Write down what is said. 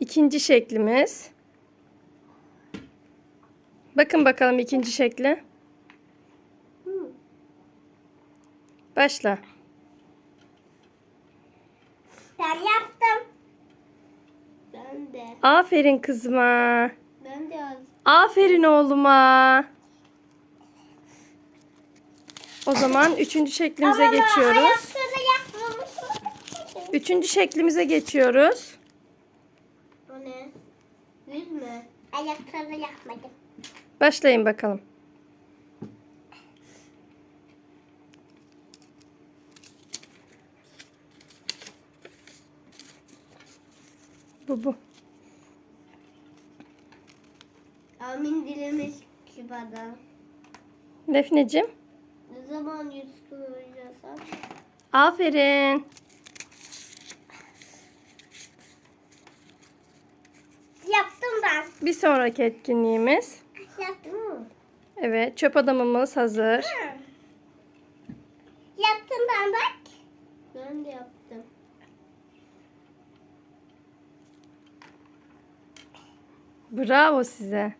İkinci şeklimiz. Bakın bakalım ikinci şekli. Hı. Başla. Ben yaptım. Ben de. Aferin kızıma. Ben de yazdım. Aferin oğluma. O zaman üçüncü şeklimize geçiyoruz. ayakları yapmamışım. Üçüncü şeklimize geçiyoruz. O ne? Yüz mü? Ayakları yapmadım. Başlayın bakalım. Bu bu. Amin dilemiş ki bana. Defneciğim. Ne zaman yüz koyacağız? Aferin. Yaptım ben. Bir sonraki etkinliğimiz. Yaptım mı? Evet, çöp adamımız hazır. Yaptım ben bak. Ben de yaptım. Bravo size.